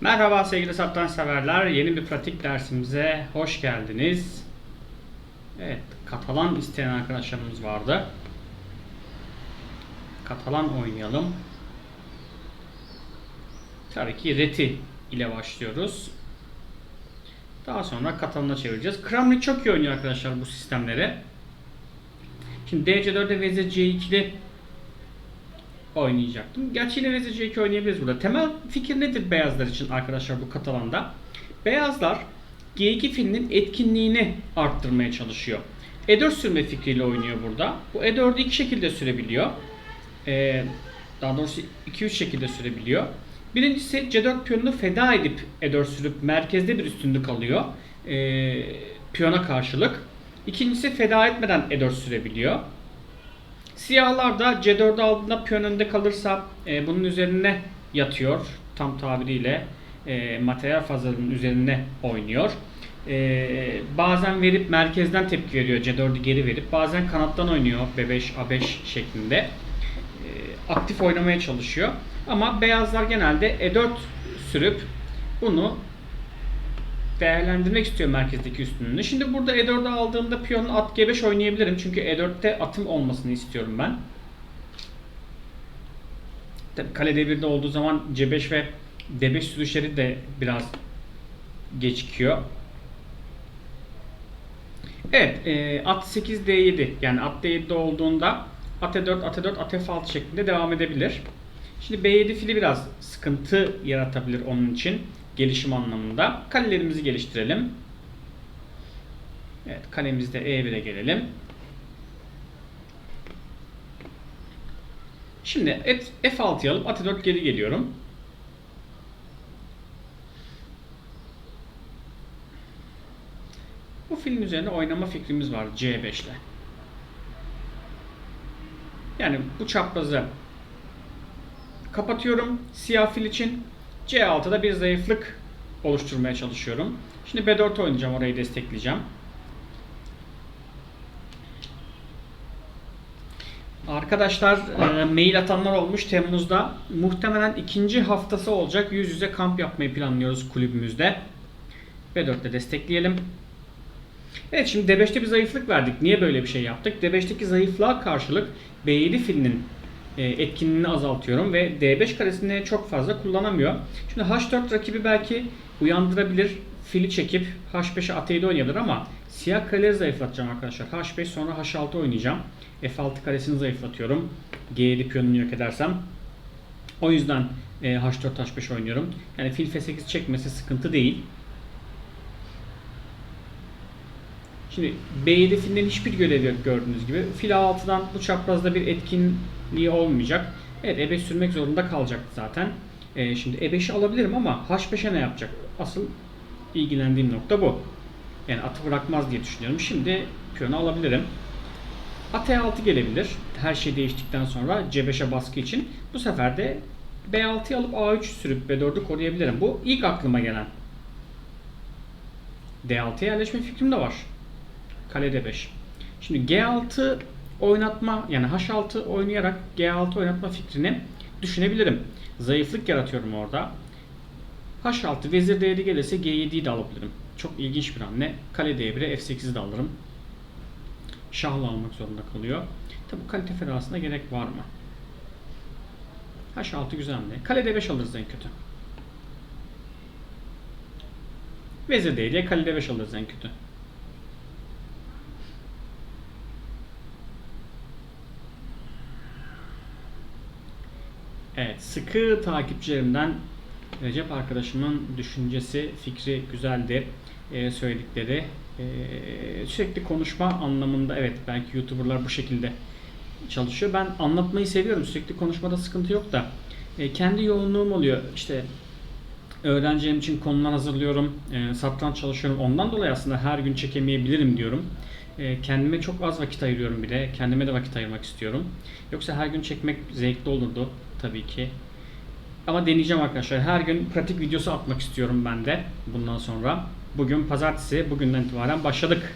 Merhaba sevgili satranç severler. Yeni bir pratik dersimize hoş geldiniz. Evet, Katalan isteyen arkadaşlarımız vardı. Katalan oynayalım. Tabii ki Reti ile başlıyoruz. Daha sonra Katalan'a çevireceğiz. Kramnik çok iyi oynuyor arkadaşlar bu sistemleri. Şimdi DC4'de Vezir C2'li oynayacaktım. Gerçi yine Vezir C2 oynayabiliriz burada. Temel fikir nedir beyazlar için arkadaşlar bu Katalan'da? Beyazlar G2 filinin etkinliğini arttırmaya çalışıyor. E4 sürme fikriyle oynuyor burada. Bu E4'ü iki şekilde sürebiliyor. Ee, daha doğrusu 2-3 şekilde sürebiliyor. Birincisi C4 piyonunu feda edip E4 sürüp merkezde bir üstünlük alıyor. Ee, piyona karşılık. İkincisi feda etmeden E4 sürebiliyor. Siyahlar da C4 aldığında piyon önde kalırsa e, bunun üzerine yatıyor. Tam tabiriyle e, materyal fazlalığının üzerine oynuyor. E, bazen verip merkezden tepki veriyor C4'ü geri verip bazen kanattan oynuyor B5 A5 şeklinde. E, aktif oynamaya çalışıyor. Ama beyazlar genelde E4 sürüp bunu değerlendirmek istiyor merkezdeki üstünlüğünü. Şimdi burada E4'ü aldığımda piyonu at G5 oynayabilirim. Çünkü E4'te atım olmasını istiyorum ben. Tabii kale D1'de olduğu zaman C5 ve D5 sürüşleri de biraz gecikiyor. Evet, e, at 8 D7 yani at D7'de olduğunda at E4, at E4, at F6 şeklinde devam edebilir. Şimdi B7 fili biraz sıkıntı yaratabilir onun için gelişim anlamında. Kalelerimizi geliştirelim. Evet, kalemizde E1'e gelelim. Şimdi F- F6'yı alıp at 4 geri geliyorum. Bu filin üzerine oynama fikrimiz var C5 ile. Yani bu çaprazı kapatıyorum siyah fil için. C6'da bir zayıflık oluşturmaya çalışıyorum. Şimdi B4 oynayacağım orayı destekleyeceğim. Arkadaşlar e, mail atanlar olmuş Temmuz'da. Muhtemelen ikinci haftası olacak. Yüz yüze kamp yapmayı planlıyoruz kulübümüzde. B4'te destekleyelim. Evet şimdi D5'te bir zayıflık verdik. Niye böyle bir şey yaptık? D5'teki zayıflığa karşılık B7 filinin etkinliğini azaltıyorum ve D5 karesini çok fazla kullanamıyor. Şimdi H4 rakibi belki uyandırabilir. Fili çekip H5'e A7 oynayabilir ama siyah kareleri zayıflatacağım arkadaşlar. H5 sonra H6 oynayacağım. F6 karesini zayıflatıyorum. G7 piyonunu yok edersem. O yüzden e, H4 H5 oynuyorum. Yani fil F8 çekmesi sıkıntı değil. Şimdi B7 filinin hiçbir görevi yok gördüğünüz gibi. Fil A6'dan bu çaprazda bir etkinliği olmayacak. Evet E5 sürmek zorunda kalacak zaten. E, şimdi E5'i alabilirim ama H5'e ne yapacak? Asıl ilgilendiğim nokta bu. Yani atı bırakmaz diye düşünüyorum. Şimdi piyonu alabilirim. At E6 gelebilir. Her şey değiştikten sonra C5'e baskı için. Bu sefer de B6'yı alıp A3 sürüp B4'ü koruyabilirim. Bu ilk aklıma gelen. D6'ya yerleşme fikrim de var. Kale D5. Şimdi G6 oynatma yani H6 oynayarak G6 oynatma fikrini düşünebilirim. Zayıflık yaratıyorum orada. H6 vezir D7 gelirse G7'yi de alabilirim. Çok ilginç bir hamle. Kale D1'e F8'i de alırım. Şahla almak zorunda kalıyor. Tabi kalite fedasına gerek var mı? H6 güzel hamle. Kale D5 alırız en kötü. Vezir D7'ye kale D5 alırız en kötü. Evet, sıkı takipçilerimden Recep arkadaşımın düşüncesi, fikri güzeldi. Ee, söyledikleri. Ee, sürekli konuşma anlamında evet belki YouTuber'lar bu şekilde çalışıyor. Ben anlatmayı seviyorum. Sürekli konuşmada sıkıntı yok da e, kendi yoğunluğum oluyor. İşte öğrencilerim için konular hazırlıyorum. E, satranç çalışıyorum. Ondan dolayı aslında her gün çekemeyebilirim diyorum. E, kendime çok az vakit ayırıyorum bir de. Kendime de vakit ayırmak istiyorum. Yoksa her gün çekmek zevkli olurdu tabii ki. Ama deneyeceğim arkadaşlar. Her gün pratik videosu atmak istiyorum ben de bundan sonra. Bugün pazartesi. Bugünden itibaren başladık.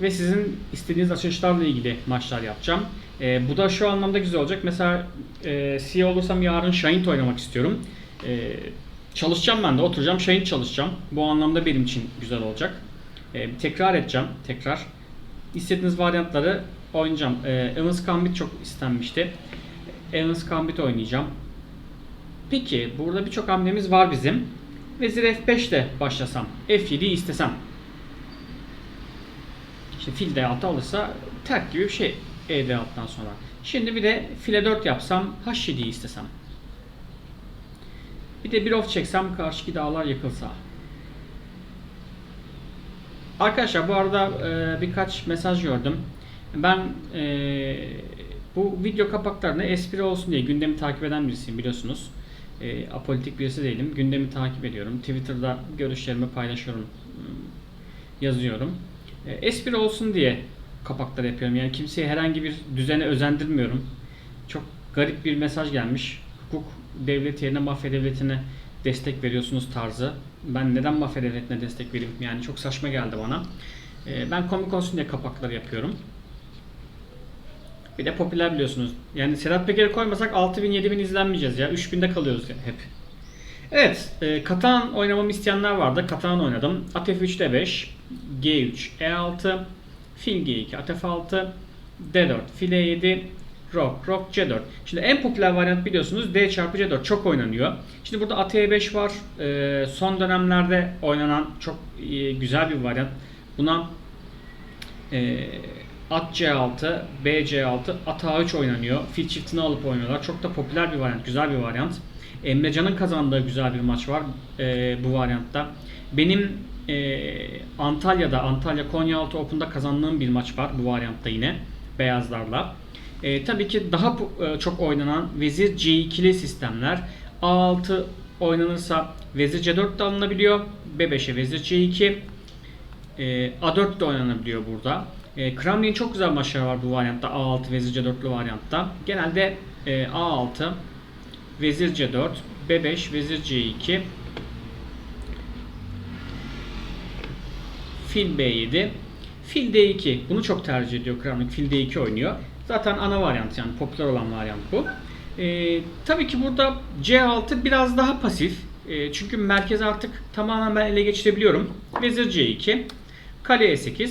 Ve sizin istediğiniz açılışlarla ilgili maçlar yapacağım. E, bu da şu anlamda güzel olacak. Mesela e, CEO olursam yarın Shine oynamak istiyorum. Ee, çalışacağım ben de oturacağım Şahin çalışacağım. Bu anlamda benim için güzel olacak. Ee, tekrar edeceğim tekrar. İstediğiniz varyantları oynayacağım. Ee, Evans Gambit çok istenmişti. Evans Gambit oynayacağım. Peki burada birçok hamlemiz var bizim. Vezir F5 ile başlasam. F7'yi istesem. İşte fil D6 alırsa terk gibi bir şey E D6'dan sonra. Şimdi bir de file 4 yapsam H7'yi istesem. Bir de bir of çeksem karşıki dağlar yıkılsa. Arkadaşlar bu arada e, birkaç mesaj gördüm. Ben e, bu video kapaklarını espri olsun diye gündemi takip eden birisiyim biliyorsunuz. E, apolitik birisi değilim. Gündemi takip ediyorum. Twitter'da görüşlerimi paylaşıyorum. hmm, Yazıyorum. E, espri olsun diye kapaklar yapıyorum. Yani kimseye herhangi bir düzene özendirmiyorum. Çok garip bir mesaj gelmiş. Hukuk devleti yerine mafya devletine destek veriyorsunuz tarzı. Ben neden mafya devletine destek vereyim? Yani çok saçma geldi bana. E, ben komik olsun diye kapakları yapıyorum. Bir de popüler biliyorsunuz. Yani Sedat Peker'i koymasak 6000 7000 izlenmeyeceğiz ya. 3000'de kalıyoruz ya hep. Evet, e, Katan oynamamı isteyenler vardı. Katan oynadım. At F3 D5, G3, E6, Fil G2, At F6, D4, Fil E7, Rock, Rock C4. Şimdi en popüler varyant biliyorsunuz D çarpı C4 çok oynanıyor. Şimdi burada At E5 var. E, son dönemlerde oynanan çok e, güzel bir varyant. Buna e, At C6, B C6, At A3 oynanıyor. Fil çiftini alıp oynuyorlar. Çok da popüler bir varyant, güzel bir varyant. Emrecan'ın kazandığı güzel bir maç var e, bu varyantta. Benim e, Antalya'da, Antalya Konyaaltı Open'da kazandığım bir maç var bu varyantta yine beyazlarla. E, tabii ki daha e, çok oynanan Vezir C2'li sistemler. A6 oynanırsa Vezir C4 de alınabiliyor. B5'e Vezir C2. E, A4 de oynanabiliyor burada. E, Kremlin çok güzel maçları var bu varyantta. A6 Vezir C4'lü varyantta. Genelde e, A6 Vezir C4, B5, Vezir C2, Fil B7, Fil D2. Bunu çok tercih ediyor Kramnik. Fil D2 oynuyor. Zaten ana varyant yani popüler olan varyant bu. Ee, tabii ki burada C6 biraz daha pasif. Ee, çünkü merkez artık tamamen ben ele geçirebiliyorum. Vezir C2, Kale E8,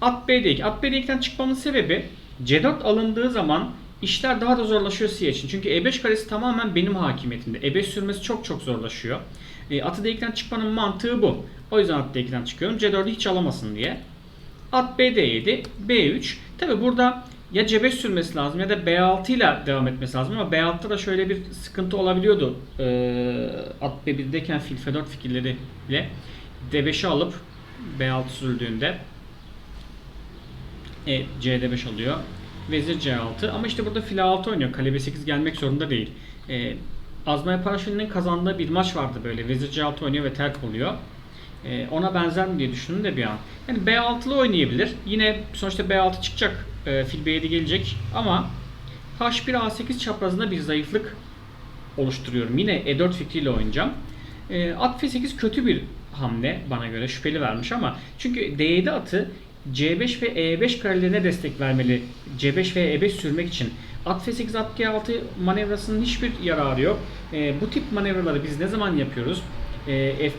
At B2. At B2'den çıkmamın sebebi C4 alındığı zaman işler daha da zorlaşıyor siyah için. Çünkü E5 karesi tamamen benim hakimiyetimde. E5 sürmesi çok çok zorlaşıyor. E, atı D2'den çıkmanın mantığı bu. O yüzden at D2'den çıkıyorum. C4'ü hiç alamasın diye. At B D7, B3. Tabi burada ya C5 sürmesi lazım ya da B6 ile devam etmesi lazım ama B6'da da şöyle bir sıkıntı olabiliyordu. Ee, at B1'deyken fil F4 fikirleriyle D5'i alıp B6 sürüldüğünde e, CD5 alıyor. Vezir C6 ama işte burada fil A6 oynuyor. Kale B8 gelmek zorunda değil. E, Azmaya Paraşin'in kazandığı bir maç vardı böyle. Vezir C6 oynuyor ve terk oluyor. E, ona benzer mi diye düşündüm de bir an. Yani B6'lı oynayabilir. Yine sonuçta B6 çıkacak. E, fil B7 gelecek ama H1 A8 çaprazında bir zayıflık oluşturuyorum. Yine E4 fikriyle oynayacağım. E, at F8 kötü bir hamle bana göre şüpheli vermiş ama çünkü D7 atı C5 ve E5 karelerine destek vermeli. C5 ve E5 sürmek için. At F8 at G6 manevrasının hiçbir yararı yok. E, bu tip manevraları biz ne zaman yapıyoruz? E,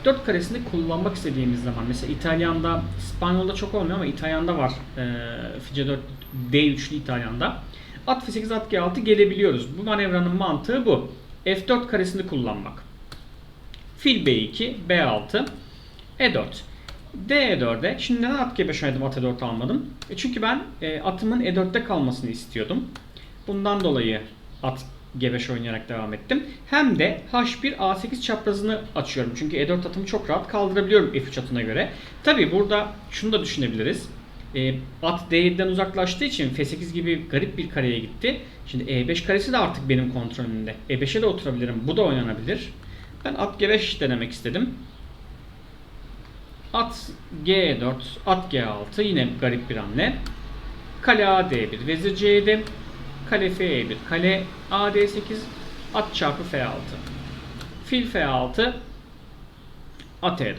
F4 karesini kullanmak istediğimiz zaman. Mesela İtalyan'da, İspanyol'da çok olmuyor ama İtalyan'da var. E, C4 D3'lü İtalyan'da. At F8 at G6 gelebiliyoruz. Bu manevranın mantığı bu. F4 karesini kullanmak. Fil B2, B6, E4. D4'e, şimdi neden at G5 oynadım at E4 almadım? E çünkü ben e, atımın E4'te kalmasını istiyordum. Bundan dolayı at G5 oynayarak devam ettim. Hem de H1 A8 çaprazını açıyorum. Çünkü E4 atımı çok rahat kaldırabiliyorum F3 atına göre. Tabi burada şunu da düşünebiliriz. E, at D7'den uzaklaştığı için F8 gibi garip bir kareye gitti. Şimdi E5 karesi de artık benim kontrolümde. E5'e de oturabilirim. Bu da oynanabilir. Ben at G5 denemek istedim. At G4, at G6 yine garip bir hamle. Kale AD1, vezir C7, kale F1, kale AD8, at çarpı F6. Fil F6, at E4.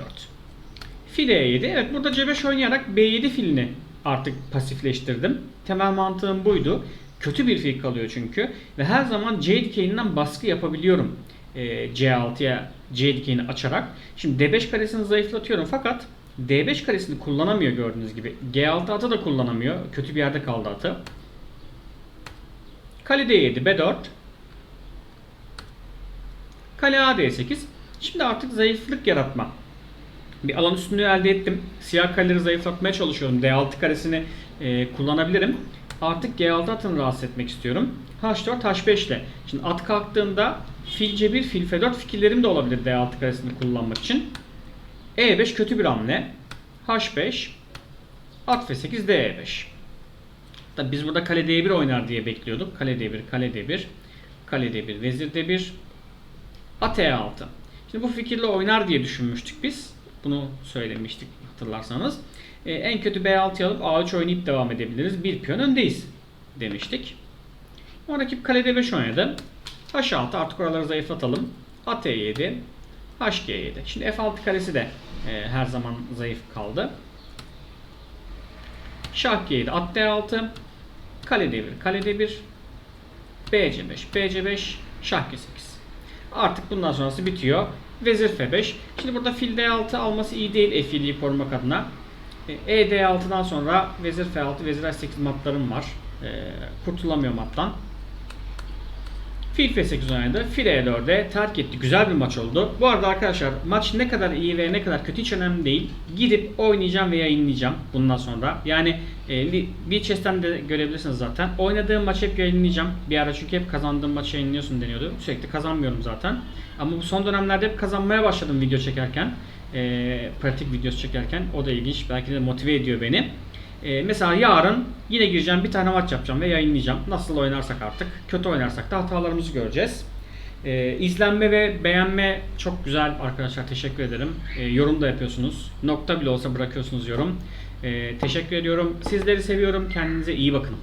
Fil E7. Evet burada C5 oynayarak B7 filini artık pasifleştirdim. Temel mantığım buydu. Kötü bir fil kalıyor çünkü. Ve her zaman C dikeyinden baskı yapabiliyorum. E, C6'ya C dikeyini açarak. Şimdi D5 karesini zayıflatıyorum fakat D5 karesini kullanamıyor gördüğünüz gibi. G6 atı da kullanamıyor. Kötü bir yerde kaldı atı. Kale D7, B4. Kale A D8. Şimdi artık zayıflık yaratma. Bir alan üstünlüğü elde ettim. Siyah kaleleri zayıflatmaya çalışıyorum. D6 karesini e, kullanabilirim. Artık G6 atını rahatsız etmek istiyorum. H4, H5 ile. Şimdi at kalktığında fil C1, fil F4 fikirlerim de olabilir D6 karesini kullanmak için. E5 kötü bir hamle. H5, at F8, D5. Tabi biz burada kale D1 oynar diye bekliyorduk. Kale D1, kale D1, kale D1, vezir D1, at E6. Şimdi bu fikirle oynar diye düşünmüştük biz. Bunu söylemiştik hatırlarsanız. Ee, en kötü B6 alıp A3 oynayıp devam edebiliriz. Bir piyon öndeyiz demiştik. O rakip kale D5 oynadı. H6 artık oraları zayıflatalım. At E7, HG7. Şimdi F6 karesi de e, her zaman zayıf kaldı. Şah G7, at D6, kale D1, kale D1, BC5, BC5, şah G8. Artık bundan sonrası bitiyor. Vezir F5. Şimdi burada fil D6 alması iyi değil F7'yi korumak adına. E D6'dan sonra vezir F6, vezir H8 matlarım var. E, kurtulamıyorum mattan. Fil F8 oynadı. Fil E4'e terk etti. Güzel bir maç oldu. Bu arada arkadaşlar maç ne kadar iyi ve ne kadar kötü hiç önemli değil. Gidip oynayacağım ve yayınlayacağım bundan sonra. Yani e, bir chest'ten de görebilirsiniz zaten. Oynadığım maçı hep yayınlayacağım. Bir ara çünkü hep kazandığım maçı yayınlıyorsun deniyordu. Sürekli kazanmıyorum zaten. Ama bu son dönemlerde hep kazanmaya başladım video çekerken. E, pratik videosu çekerken. O da ilginç. Belki de motive ediyor beni. Ee, mesela yarın yine gireceğim bir tane maç yapacağım ve yayınlayacağım. Nasıl oynarsak artık. Kötü oynarsak da hatalarımızı göreceğiz. Ee, izlenme ve beğenme çok güzel arkadaşlar. Teşekkür ederim. Ee, yorum da yapıyorsunuz. Nokta bile olsa bırakıyorsunuz yorum. Ee, teşekkür ediyorum. Sizleri seviyorum. Kendinize iyi bakın.